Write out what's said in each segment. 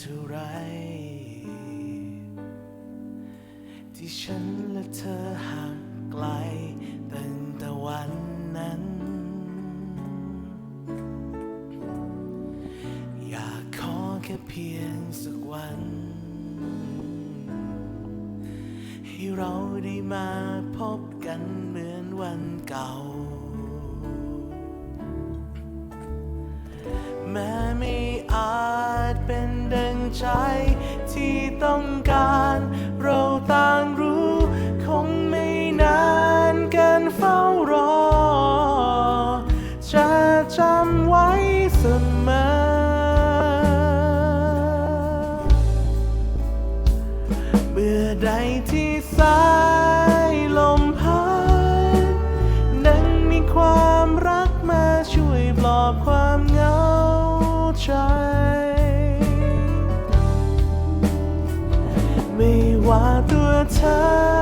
เท่าไร ที่ฉันและเธอห่างไกลตั้งแต่วันนั้น อยากขอแค่เพียงสักวัน ให้เราได้มาพบกันเหมือนวันเก่า ใจ ไม่ว่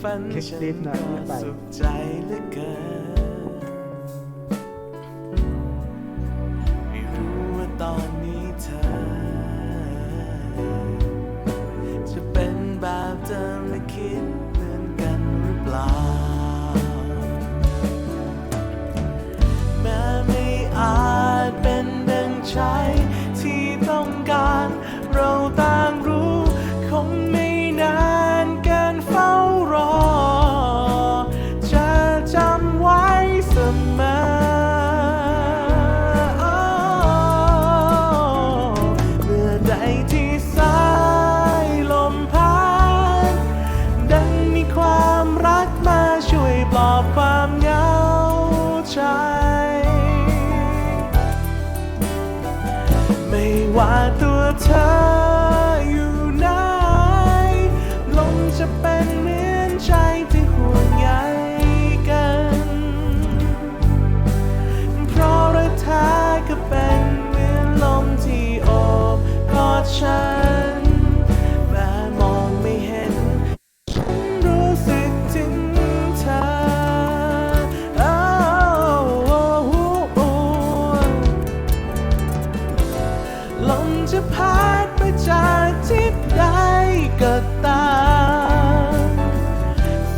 ฝันคลิกลิฟต์นะก็ไปสุขใจเหลือเกินไม่รู้ว่าตอนนี้เธอ จะเป็นแบบเดิมและคิดเหมือนกันหรือเปล่า แม้ไม่อาจเป็นดังใจที่ต้องการเราตา เธออยู่ไหนลมจะเป็นเหมือนใจที่ห่วงใย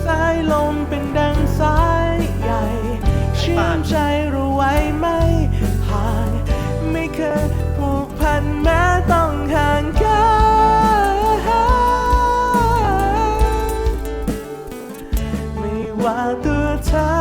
สายลมเป็นดังสายใหญ่ชื่อใจรู้ไว้ไม่ห่าง ไม่เคยผูกพันแม้ต้องห่างกันไม่ว่าตัวเธอ